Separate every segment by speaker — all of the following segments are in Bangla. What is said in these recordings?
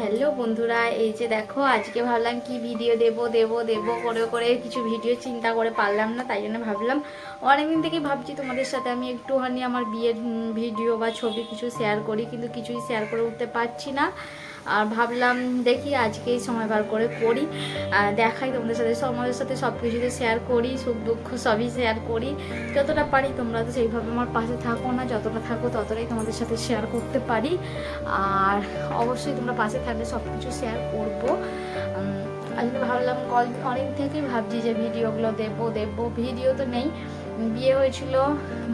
Speaker 1: হ্যালো বন্ধুরা, এই যে দেখো, আজকে ভাবলাম কি ভিডিও দেব দেব দেব করে করে কিছু ভিডিও চিন্তা করে পারলাম না, তাই জন্য ভাবলাম অনেকদিন থেকেই ভাবছি তোমাদের সাথে আমি একটুখানি আমার বিয়ের ভিডিও বা ছবি কিছু শেয়ার করি, কিন্তু কিছুই শেয়ার করে উঠতে পারছি না। আর ভাবলাম দেখি আজকেই সময় বার করে করি দেখাই তোমাদের সাথে তোমাদের সাথে সব কিছুতে শেয়ার করি, সুখ দুঃখ সবই শেয়ার করি। যতটা পারি তোমরা তো সেইভাবে আমার পাশে থাকো না, যতটা থাকো ততটাই তোমাদের সাথে শেয়ার করতে পারি। আর অবশ্যই তোমরা পাশে থাকলে সব কিছু শেয়ার করব আজকে ভাবলাম কল, অনেক থেকেই ভাবছি যে ভিডিওগুলো দেবো দেবো। ভিডিও তো নেই। বিয়ে হয়েছিল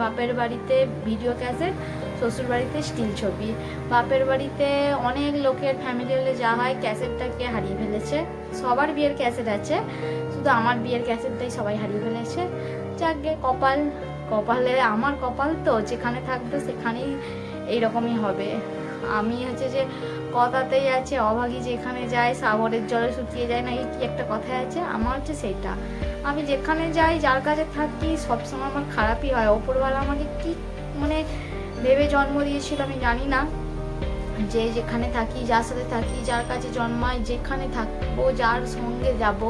Speaker 1: বাপের বাড়িতে, ভিডিও ক্যাসেট শ্বশুর বাড়িতে স্টিল ছবি। বাপের বাড়িতে অনেক লোকের ফ্যামিলি হলে যা হয় ক্যাসেটটাকে হারিয়ে ফেলেছে। সবার বিয়ের ক্যাসেট আছে, শুধু আমার বিয়ের ক্যাসেটটাই সবাই হারিয়ে ফেলেছে। যাকে কপাল, কপালে আমার কপাল তো, যেখানে থাকবে সেখানেই এইরকমই হবে। আমি হচ্ছে যে কথাতেই আছে, অভাগী যেখানে যায়, সাগরের জলে শুকিয়ে যায় না, এই কি একটা কথায় আছে? আমার হচ্ছে সেটা। আমি যেখানে যাই, যার কাছে থাকি, সবসময় আমার খারাপই হয়। ওপরওয়ালা আমাকে কি মানে ভেবে জন্ম দিয়েছিল, আমি জানি না। যে যেখানে থাকি, যার সাথে থাকি, যার কাছে জন্মায়, যেখানে থাকব, যার সঙ্গে যাব,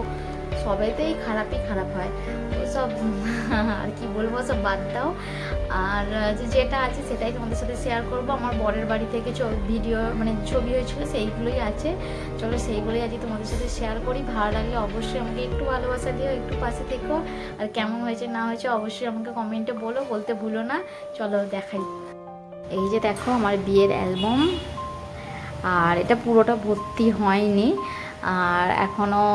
Speaker 1: সবেতেই খারাপই খারাপ হয়। সব আর কি বলব সব বাদ দাও। আর যেটা আছে, সেটাই তোমাদের সাথে শেয়ার করব। আমার বরের বাড়ি থেকে ভিডিও মানে ছবি হয়েছিল, সেইগুলোই আছে। চলো, সেইগুলোই আজকে তোমাদের সাথে শেয়ার করি। ভালো লাগলে অবশ্যই আমাকে একটু ভালোবাসা দিও, একটু পাশে থেকো। আর কেমন হয়েছে, না হয়েছে, অবশ্যই আমাকে কমেন্টে বলো, বলতে ভুলো না। চলো, দেখাই। এই যে দেখো আমার বিয়ের অ্যালবাম। আর এটা পুরোটা ভর্তি হয়নি। আর এখনও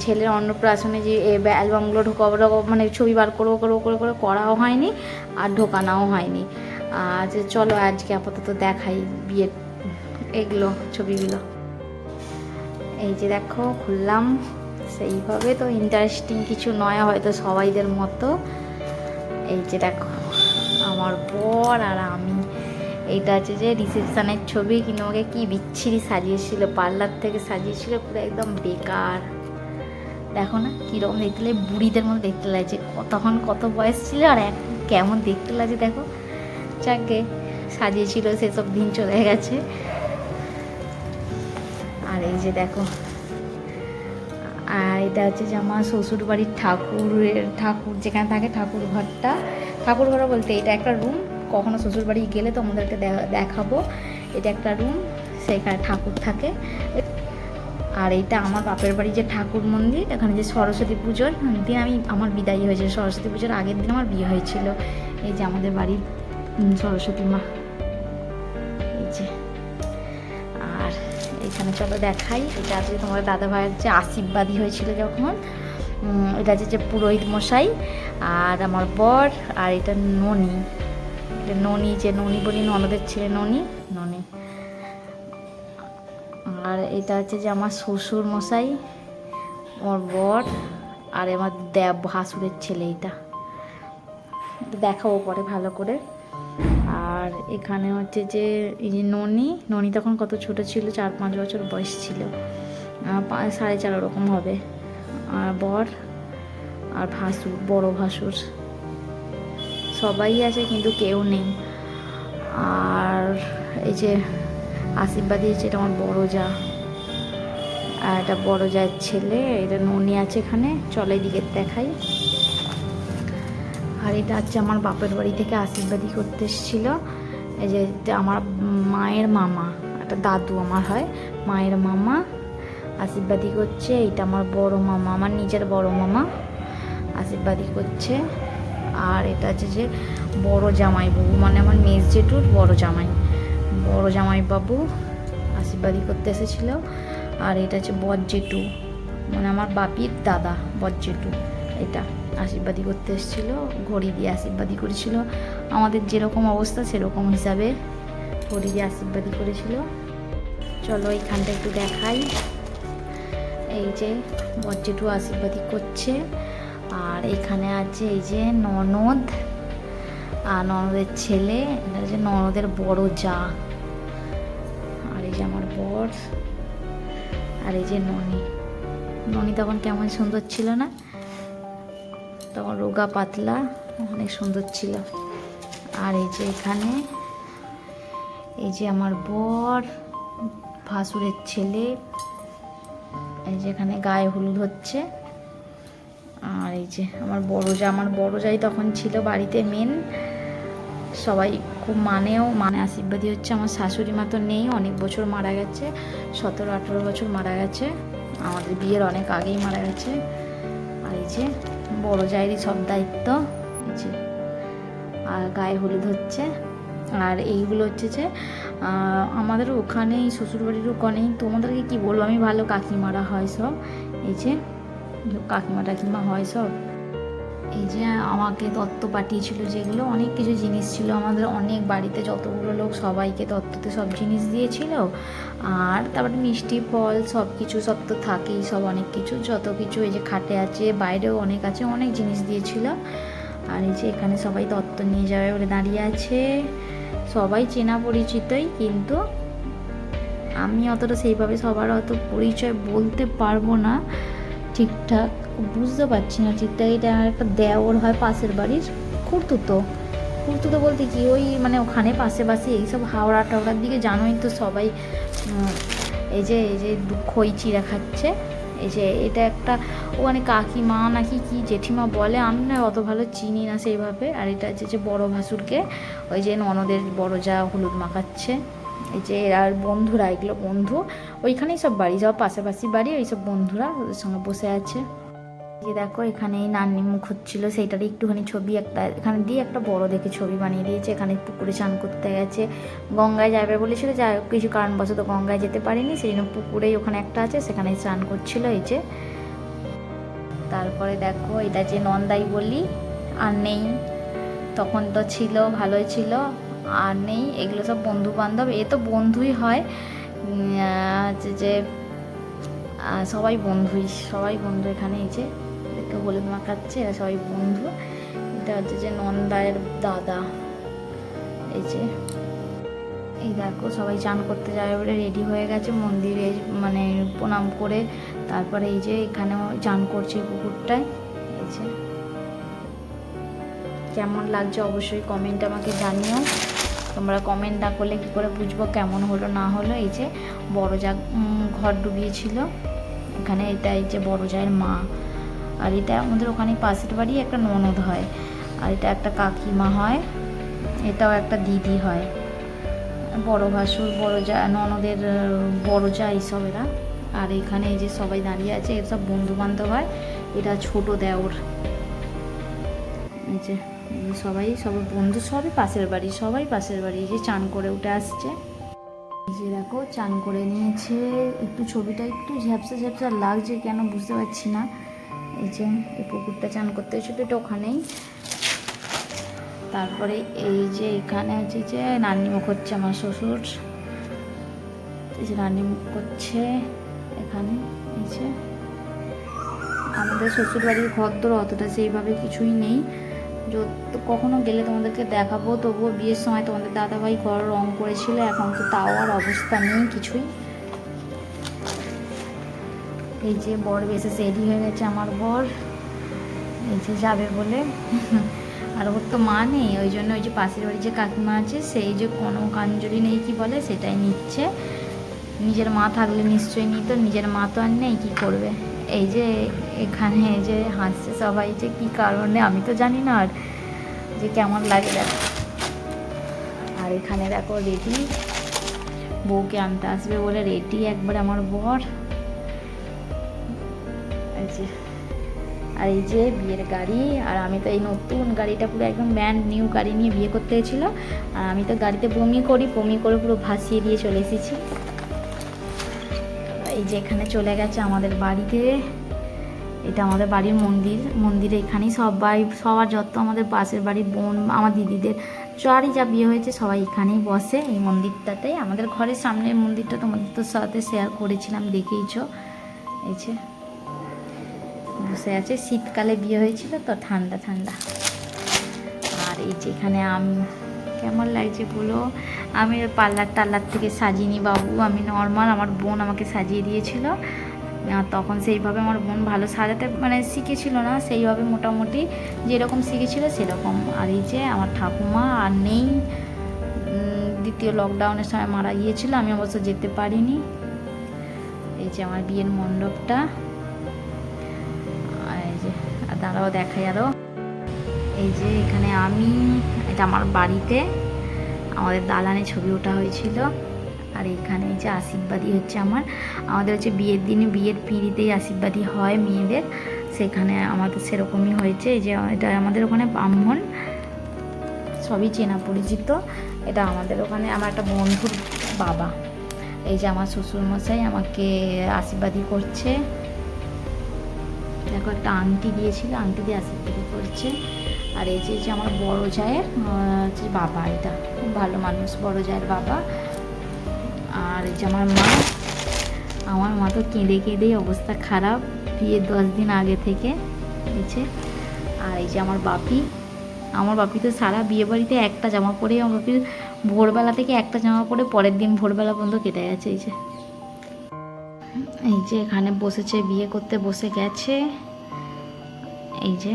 Speaker 1: ছেলের অন্নপ্রাশনে যে অ্যালবামগুলো ঢোকাবো মানে ছবি বার করব করব করে করে করাও হয়নি আর ঢোকানোও হয়নি। আর যে চলো আজকে আপাতত দেখাই বিয়ের এগুলো, ছবিগুলো। এই যে দেখো, খুললাম। সেইভাবে তো ইন্টারেস্টিং কিছু নয়, হয়তো সবাইদের মতো। এই যে দেখো, আমার বর আর আমি। এইটা আছে যে রিসেপশনের ছবি, কিন্তু আমাকে কি বিচ্ছিরি সাজিয়েছিল, পার্লার থেকে সাজিয়েছিল, পুরো একদম বেকার। দেখো না, কীরকম দেখতে লাগে, বুড়িদের মতো দেখতে লাগছে। তখন কত বয়স ছিল আর এখন কেমন দেখতে লাগছে দেখো। যাকে সাজিয়েছিল, সেসব দিন চলে গেছে। আর এই যে দেখো, আর এটা হচ্ছে যে আমার শ্বশুর বাড়ির ঠাকুরের ঠাকুর যেখানে থাকে ঠাকুর ঘরটা ঠাকুর ঘর বলতে এটা একটা রুম কখনো শ্বশুর বাড়ি গেলে তোমাদেরকে দেখাবো। এটা একটা রুম সেখানে ঠাকুর থাকে। আর এইটা আমার বাপের বাড়ি যে ঠাকুর মন্দির, এখানে যে সরস্বতী পুজোর দিন আমি, আমার বিদায় হয়েছিল। সরস্বতী পুজোর আগের দিন আমার বিয়ে হয়েছিল। এই যে আমাদের বাড়ির সরস্বতী মা। এই যে। আর এখানে চলো দেখাই। এটা আছে তোমার দাদা ভাইয়ের যে আশীর্বাদী হয়েছিল যখন। এটা আছে যে পুরোহিত মশাই আর আমার বর আর এটা ননি। এটা ননি, যে ননি বলি ননদের ছেলে ননি ননি। আর এটা হচ্ছে যে আমার শ্বশুর মশাই আমার বর, আর আমার দেব, ভাসুরের ছেলে এটা। দেখাবো পরে ভালো করে। আর এখানে হচ্ছে যে, এই যে ননি ননি তখন কত ছোট ছিল, চার পাঁচ বছর বয়স ছিল। সাড়ে চার ওরকম হবে। আর বর, আর ভাসুর, বড় ভাসুর। সবাই আছে, কিন্তু কেউ নেই। আর এই যে আশীর্বাদ দিয়েছে এটা আমার বড় যা। আর এটা বড় যার ছেলে, এটা ননি আছে এখানে। চলে দিকে দেখাই। আর এটা হচ্ছে আমার বাপের বাড়ি থেকে আশীর্বাদই করতে এসেছিল। এই যে এটা আমার মায়ের মামা, একটা দাদু আমার হয়, মায়ের মামা। আশীর্বাদই করছে, এইটা আমার বড় মামা, আমার নিজের বড় মামা। আশীর্বাদই করছে। আর এটা হচ্ছে যে বড় জামাই বাবু মানে আমার মেজ জেঠুর বড় জামাই। বড় জামাই বাবু আশীর্বাদী করতে এসেছিল। আর এটা হচ্ছে বর জেঠু মানে আমার বাপির দাদা, বর জেঠু। এটা আশীর্বাদী করতে এসেছিল, ঘড়ি দিয়ে আশীর্বাদী করেছিল। আমাদের যেরকম অবস্থা সেরকম হিসাবে ঘড়ি দিয়ে আশীর্বাদী করেছিল। চলো এইখানটা একটু দেখাই। এই যে বজ্জেটু আশীর্বাদী করছে। আর এখানে আছে এই যে ননদ, আর ননদের ছেলে, এটা হচ্ছে ননদের বড় যা। আর এই যে আমার বর, আর এই যে ননি। ননি তখন কেমন সুন্দর ছিল না? তখন রোগা পাতলা, অনেক সুন্দর ছিল। আর এই যে এখানে, এই যে আমার বর, ভাসুরের ছেলে, এই যে এখানে গায়ে হলুদ হচ্ছে। আর এই যে আমার বড় যা, আমার বড় যাই তখন ছিল বাড়িতে মেন সবাই খুব মানেও মানে আশীর্বাদী হচ্ছে। আমার শাশুড়ি মা তো নেই, অনেক বছর মারা গেছে, সতেরো, আঠেরো বছর মারা গেছে। আমাদের বিয়ের অনেক আগেই মারা গেছে। আর এই যে বড় জায়েরই সব দায়িত্ব। এই যে, আর গায়ে হলুদ হচ্ছে। আর এইগুলো হচ্ছে যে আমাদের ওখানেই, শ্বশুরবাড়ির ওখানেই। তোমাদেরকে কি বলব? আমি ভালো কাকিমারা হয় সব। এই যে কাকিমা টাকিমা হয় সব এই যে আমাকে দত্ত পাঠিয়েছিল যেগুলো, অনেক কিছু জিনিস ছিল। আমাদের অনেক বাড়িতে যতগুলো লোক সবাইকে দত্ততে সব জিনিস দিয়েছিল। আর তারপরে মিষ্টি, ফল, সব কিছু সব তো থাকেই, সব অনেক কিছু। যত কিছু এই যে খাটে আছে, বাইরেও অনেক আছে, অনেক জিনিস দিয়েছিল। আর এই যে এখানে সবাই দত্ত নিয়ে যাবে বলে দাঁড়িয়ে আছে। সবাই চেনা পরিচিতই, কিন্তু আমি অতটা সেইভাবে সবার অত পরিচয় বলতে পারব না। ঠিকঠাক বুঝতে পারছি না ঠিকঠাক, এটা আমার একটা দেওর হয় পাশের বাড়ির খুঁড়তুতো খুঁড়তুতো বলতে কি, ওই মানে ওখানে পাশে পাশে এইসব হাওড়া টাওড়ার দিকে জানোই তো সবাই এই যে এই যে খই চিড়া খাচ্ছে, এই যে এটা একটা, ও ওখানে কাকিমা নাকি কি জেঠিমা বলে, আমি না অত ভালো চিনি না সেইভাবে, আর এটা হচ্ছে যে বড় ভাসুরকে, ওই যে ননদের বড় যা হলুদ মাখাচ্ছে। এই যে আর বন্ধুরা, এগুলো বন্ধু। ওইখানেই সব বাড়ি সব পাশাপাশি বাড়ি, ওই সব বন্ধুরা ওদের সঙ্গে বসে আছে। যে দেখো, এখানে নান্নি মুখ হচ্ছিল, সেইটারই একটুখানি ছবি একটা, এখানে দিয়ে একটা বড় দেখে ছবি বানিয়ে দিয়েছে, এখানে পুকুরে চান করতে গেছে। গঙ্গায় যাবে বলেছিল যা কিছু কারণবশত গঙ্গায় যেতে পারিনি, সেই জন্য পুকুরেই ওখানে একটা আছে সেখানে স্নান করছিল এই যে। তারপরে দেখো, এটা যে নন্দাই বলি, আর নেই। তখন তো ছিল, ভালোই ছিল। আর নেই, এগুলো সব বন্ধু বান্ধব এ তো বন্ধুই হয়। হচ্ছে যে সবাই বন্ধুই, সবাই বন্ধু এখানে এই যে একে হলুদ মাখাচ্ছে এরা সবাই বন্ধু। এটা হচ্ছে যে নন্দায়ের দাদা, এই যে। এই দেখো, সবাই চান করতে যাবে বলে রেডি হয়ে গেছে, মন্দিরে মানে প্রণাম করে, তারপরে এই যে এখানেও চান করছে পুকুরটায় এই যে। কেমন লাগছে অবশ্যই কমেন্ট আমাকে জানিও। তোমরা কমেন্ট না করলে কী করে বুঝব কেমন হলো না হলো? এই যে বড় যা ঘর ডুবিয়েছিল। এখানে এটা এই যে বড় জায়ের মা। আর এটা আমাদের ওখানে পাশের বাড়ি একটা ননদ হয়। আর এটা একটা কাকিমা হয়। এটাও একটা দিদি হয়। বড় ভাসুর, বড় যা ননদের, বড় যা এইসব এরা। আর এখানে এই যে সবাই দাঁড়িয়ে আছে এসব বন্ধু বান্ধব হয়। এটা ছোট দেওর। এই যে সবাই সবার বন্ধু সবই পাশের বাড়ি, সবাই পাশের বাড়ি যে চান করে উঠে আসছে। যে দেখো, চান করে নিয়েছে, একটু ছবিটা একটু ঝ্যাপসা ঝ্যাপসা লাগছে কেন বুঝতে পারছি না। এই যে, এই পুকুরটা চান করতে এসেছিল এটা ওখানেই। তারপরে এই যে এখানে আছে যে নান্নি মুখ হচ্ছে আমার শ্বশুর। এই যে রান্নি মুখ করছে এখানে, এই যে। আমাদের শ্বশুর বাড়ির ঘরদোর অতটা সেইভাবে কিছুই নেই। যত কখনো গেলে তোমাদেরকে দেখাবো, তবুও বিয়ের সময় তোমাদের দাদাভাই ঘর রং করেছিল, এখন তো তাও আর অবস্থা নেই কিছুই। এই যে বর বেশি রেডি হয়ে গেছে আমার বর। এই যে যাবে বলে। আর ওর তো মা নেই, ওই জন্য ওই যে পাশের বাড়ির যে কাকিমা আছে, সেই যে কোনো কাঞ্জলি নেই কি বলে, সেটাই নিচ্ছে। নিজের মা থাকলে নিশ্চয়ই নিত, নিজের মা তো আর নেই, কী করবে? এই যে এখানে যে হাসছে সবাই যে কী কারণে, আমি তো জানি না আর যে কেমন লাগে দেখো। আর এখানে দেখো রেডি, বউকে আনতে আসবে বলে রেডি একবার আমার বর। আর এই যে বিয়ের গাড়ি, আর আমি তো এই নতুন গাড়িটা পুরো একদম ব্যান্ড নিউ গাড়ি নিয়ে বিয়ে করতে গেছিল আর আমি তো গাড়িতে বমি করি, বমি করে পুরো ভাসিয়ে দিয়ে চলে এসেছি। এই যে এখানে চলে গেছে আমাদের বাড়িতে। এটা আমাদের বাড়ির মন্দির, মন্দিরে এখানেই সবাই, সবার যত আমাদের পাশের বাড়ির বোন, আমার দিদিদের যারই যা বিয়ে হয়েছে সবাই এখানেই বসে এই মন্দিরটাতে আমাদের ঘরের সামনের মন্দিরটা তোমাদের তো সাথে শেয়ার করেছিলাম, দেখেইছো। এই যে বসে আছে, শীতকালে বিয়ে হয়েছিল তো ঠান্ডা ঠান্ডা। আর এই যে এখানে আমি, কেমন লাগছে বলো? আমি পার্লার টার্লার থেকে সাজিনি বাবু, আমি নর্মাল আমার বোন আমাকে সাজিয়ে দিয়েছিল। তখন সেইভাবে আমার বোন ভালো সাজাতে মানে শিখেছিল না, সেইভাবে মোটামুটি যেরকম শিখেছিল সেরকম। আর এই যে আমার ঠাকুমা আর নেই দ্বিতীয় লকডাউনের সময় মারা গিয়েছিল, আমি অবশ্য যেতে পারিনি। এই যে আমার বিয়ের মণ্ডপটা। আর এই যে, আর দাঁড়াও, দেখাই আরও এই যে এখানে আমি, এটা আমার বাড়িতে, আমাদের দালানে ছবি ওঠা হয়েছিল। আর এখানে যে আশীর্বাদই হচ্ছে আমার। আমাদের হচ্ছে বিয়ের দিনে, বিয়ের পিঁড়িতেই আশীর্বাদী হয় মেয়েদের। সেখানে আমাদের সেরকমই হয়েছে। এই যে, এটা আমাদের ওখানে ব্রাহ্মণ, সবই চেনা পরিচিত। এটা আমাদের ওখানে, আমার একটা বন্ধুর বাবা। এই যে আমার শ্বশুরমশাই আমাকে আশীর্বাদই করছে। দেখো, একটা আংটি দিয়েছিল, আংটি দিয়ে আশীর্বাদী করছে। আর এই যে আমার বড় জায়ের বাবা, এটা খুব ভালো মানুষ, বড় জায়ের বাবা। আর যে আমার মা আমার মা তো কেঁদে কেঁদেই অবস্থা খারাপ বিয়ের দশ দিন আগে থেকে হয়েছে আর এই যে আমার বাপি আমার বাপি তো সারা বিয়ে বাড়িতে একটা জামা পরে আমার বাপির ভোরবেলা থেকে একটা জামা পরে পরের দিন ভোরবেলা পর্যন্ত কেটে গেছে, এই যে। এই যে এখানে বসেছে, বিয়ে করতে বসে গেছে। এই যে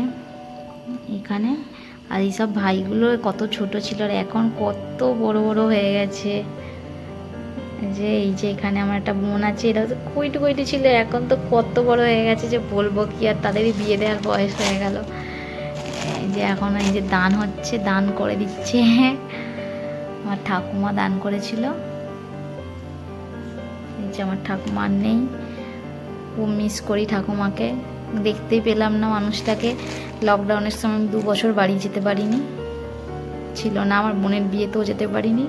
Speaker 1: এখানে, আর এইসব ভাইগুলো কত ছোট ছিল, আর এখন কত বড় বড় হয়ে গেছে। যে এই যে এখানে আমার একটা বোন আছে এটা তো কুইটু কুইটু ছিল, এখন তো কত বড় হয়ে গেছে যে বলব কি আর তাদেরই বিয়ে দেওয়ার বয়স হয়ে গেল। যে এখন এই যে দান হচ্ছে, দান করে দিচ্ছে। আমার ঠাকুমা দান করেছিল। এই যে আমার ঠাকুমার নেই। খুব মিস করি ঠাকুমাকে। দেখতেই পেলাম না মানুষটাকে। লকডাউনের সময় দু বছর বাড়ি যেতে পারিনি। ছিল না, আমার বোনের বিয়েতেও যেতে পারিনি।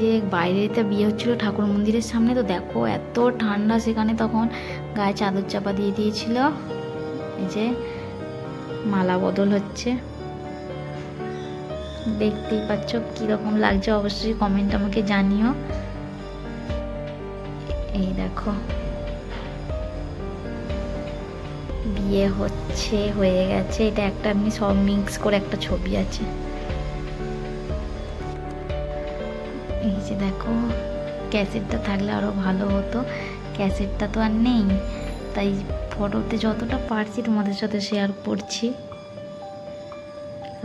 Speaker 1: যে বাইরেতে বিয়ে হচ্ছিল ঠাকুর মন্দিরের সামনে, তো দেখো এত ঠান্ডা সেখানে তখন গায়ে চাদর চাপা দিয়ে দিয়েছিল। এই যে মালা বদল হচ্ছে। দেখতেই পাচ্ছ কীরকম লাগছে, অবশ্যই কমেন্ট আমাকে জানিও। এই দেখো। বিয়ে হচ্ছে, হয়ে গেছে। এটা একটা এমনি সব মিক্স করে একটা ছবি আছে। এই যে দেখো, ক্যাসেটটা থাকলে আরও ভালো হতো। ক্যাসেটটা তো আর নেই। তাই ফটোতে যতটা পারছি তোমাদের সাথে শেয়ার করছি।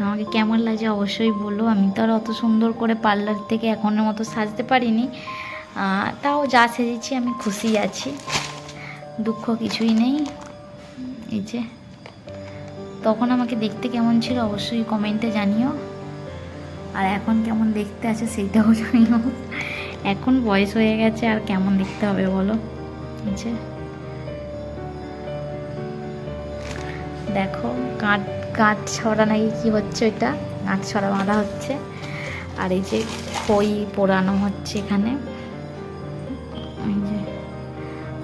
Speaker 1: আমাকে কেমন লাগছে অবশ্যই বলো। আমি তো আর অত সুন্দর করে পার্লার থেকে এখনের মতো সাজতে পারিনি। তাও যা সেজেছি, আমি খুশি আছি। দুঃখ কিছুই নেই। এই যে, তখন আমাকে দেখতে কেমন ছিল অবশ্যই কমেন্টে জানিও। আর এখন কেমন দেখতে আছে সেইটাও জানিও। এখন বয়স হয়ে গেছে, আর কেমন দেখতে হবে বলো? এই যে দেখো কাঠ কাঠ ছড়া নাকি কি হচ্ছে ওইটা? কাঠ ছড়া বাঁধা হচ্ছে। আর এই যে খই পোড়ানো হচ্ছে এখানে। এই যে,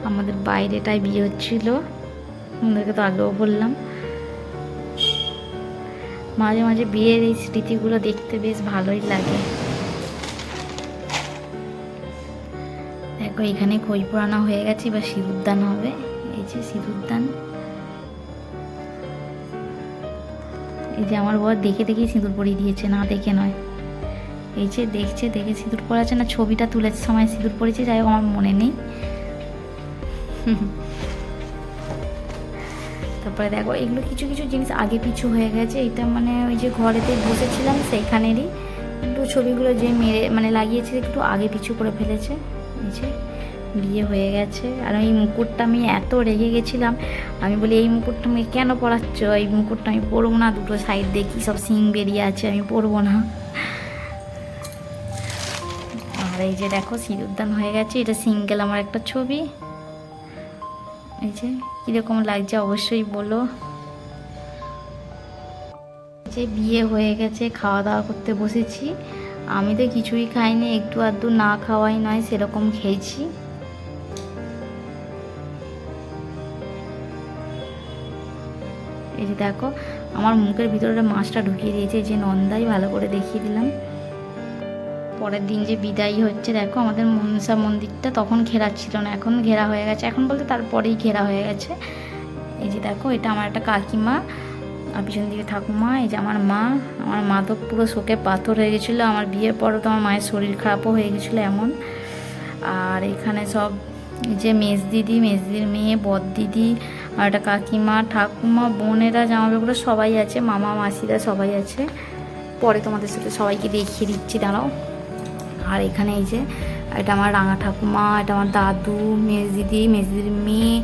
Speaker 1: আমাদের বাইরেটায় বিয়ে হচ্ছিল। আপনাদেরকে তো আগেও বললাম। মাঝে মাঝে বিয়ের এই স্মৃতিগুলো দেখতে বেশ ভালোই লাগে। দেখো, এখানে খই পোড়ানো হয়ে গেছে, এবার সিঁদুরদান হবে। এই যে সিঁদুরদান এই যে আমার বর দেখে দেখেই সিঁদুর পরিয়ে দিয়েছে, না দেখে নয়। এই যে দেখছে, দেখে সিঁদুর পড়াচ্ছে না, ছবিটা তুলেছে সময় সিঁদুর পড়েছে, যাই হোক, আমার মনে নেই। তারপরে দেখো, এগুলো কিছু কিছু জিনিস আগে পিছু হয়ে গেছে। এটা মানে ওই যে ঘরেতে বসেছিলাম, সেইখানেরই। একটু ছবিগুলো যে মেরে মানে লাগিয়েছে, একটু আগে পিছু করে ফেলেছে। এই যে বিয়ে হয়ে গেছে। আর এই মুকুটটা আমি এত রেগে গেছিলাম, আমি বলি, এই মুকুটটা আমাকে কেন পরাচ্ছ? এই মুকুটটা আমি পরবো না, দুটো সাইড দেখি সব সিং বেরিয়ে আছে, আমি পরবো না। আর এই যে দেখো, সিঁদুরদান হয়ে গেছে। এটা সিঙ্গেল আমার একটা ছবি। এই যে, কীরকম লাগছে অবশ্যই বলো। যে বিয়ে হয়ে গেছে, খাওয়া দাওয়া করতে বসেছি। আমি তো কিছুই খাইনি, একটু আধটু না খাওয়াই নয়, সেরকম খেয়েছি। এই যে দেখো, আমার মুখের ভিতরে মাছটা ঢুকিয়ে দিয়েছে যে নন্দাই ভালো করে দেখিয়ে দিলাম। পরের দিন যে বিদায় হচ্ছে, দেখো আমাদের মনসা মন্দিরটা তখন ঘেরা ছিল না, এখন ঘেরা হয়ে গেছে। এখন বলতে তারপরেই ঘেরা হয়ে গেছে। এই যে দেখো, এটা আমার একটা কাকিমা, আর পিছন দিকে ঠাকুমা, এই যে আমার মা। আমার মা তো পুরো শোকে পাথর হয়ে গেছিল, আমার বিয়ের পরও তো আমার মায়ের শরীর খারাপও হয়ে গেছিল এমন। আর এখানে সব যে মেজ দিদি, মেজ দিদির মেয়ে বদ দিদি, আর একটা কাকিমা, ঠাকুমা, বোনেরা জামা কাপড় সবাই আছে, মামা, মাসিরা সবাই আছে। পরে তোমাদের সাথে সবাইকে দেখিয়ে দিচ্ছি, দাঁড়াও। আর এখানে এই যে, এটা আমার রাঙা ঠাকুমা, এটা আমার দাদু মেজ দিদি মেজ দিদির মেয়ে,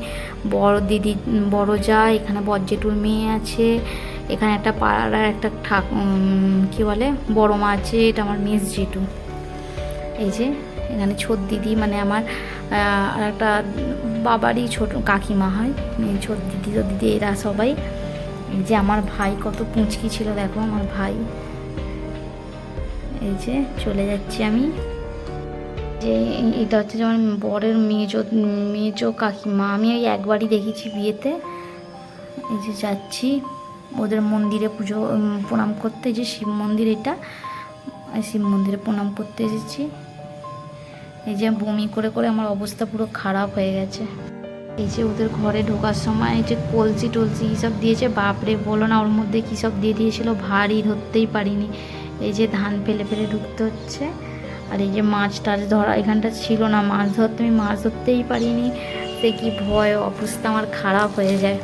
Speaker 1: বড় দিদি, বড় যা, এখানে বজ্জেটুর মেয়ে আছে, এখানে একটা পাড়ার একটা ঠাক কি বলে, বড় মা আছে, এটা আমার মেজ জেঠু এই যে, এখানে ছোট দিদি মানে আমার আর একটা বাবারই ছোট কাকিমা হয় ছোট দিদি তো দিদি, এরা সবাই। যে আমার ভাই কত পুঁচকি ছিল, দেখো আমার ভাই। এই যে চলে যাচ্ছি আমি। যে এটা হচ্ছে যেমন বরের মেজো মেজো কাকিমা। আমি ওই একবারই দেখেছি বিয়েতে। এই যে যাচ্ছি। ওদের মন্দিরে পুজো প্রণাম করতে। যে শিব মন্দির এটা। শিব মন্দিরে প্রণাম করতে এসেছি। এই যে বমি করে করে আমার অবস্থা পুরো খারাপ হয়ে গেছে। এই যে ওদের ঘরে ঢোকার সময় এই যে কলসি টলসি এইসব দিয়েছে? বাপরে, বলো না ওর মধ্যে কী সব দিয়ে দিয়েছিল? ভারী, ধরতেই পারিনি। এই যে ধান ফেলে ফেলে ঢুকতে হচ্ছে। আর এই যে মাছ টাছ ধরা, এখানটা ছিল না, মাছ ধরতে আমি মাছ ধরতেই পারিনি। সে কি ভয়, অবস্থা আমার খারাপ হয়ে যায়।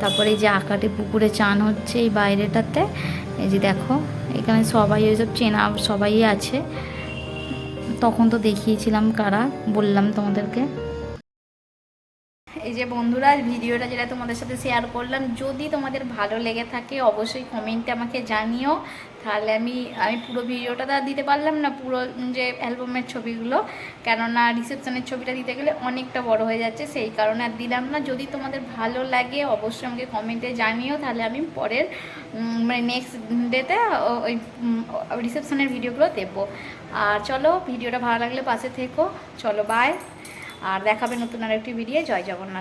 Speaker 1: তারপরে এই যে আকাটে পুকুরে চান হচ্ছে এই বাইরেটাতে। এই যে দেখো, এখানে সবাই ওইসব চেনা সবাই আছে। তখন তো দেখিয়েছিলাম কারা, বললাম তোমাদেরকে। এই যে বন্ধুরা, ভিডিওটা যেটা তোমাদের সাথে শেয়ার করলাম, যদি তোমাদের ভালো লেগে থাকে, অবশ্যই কমেন্টে আমাকে জানিও। তাহলে আমি আমি পুরো ভিডিওটা তো দিতে পারলাম না, পুরো যে অ্যালবামের ছবিগুলো। কেননা রিসেপশনের ছবিটা দিতে গেলে অনেকটা বড় হয়ে যাচ্ছে, সেই কারণে আর দিলাম না। যদি তোমাদের ভালো লাগে, অবশ্যই আমাকে কমেন্টে জানিও। তাহলে আমি পরের মানে নেক্সট ডেতে ওই রিসেপশনের ভিডিওগুলো দেবো আর চলো, ভিডিওটা ভালো লাগলে পাশে থেকো। চলো বাই আর দেখাবে নতুন আর একটি ভিডিও জয় জগন্নাথ।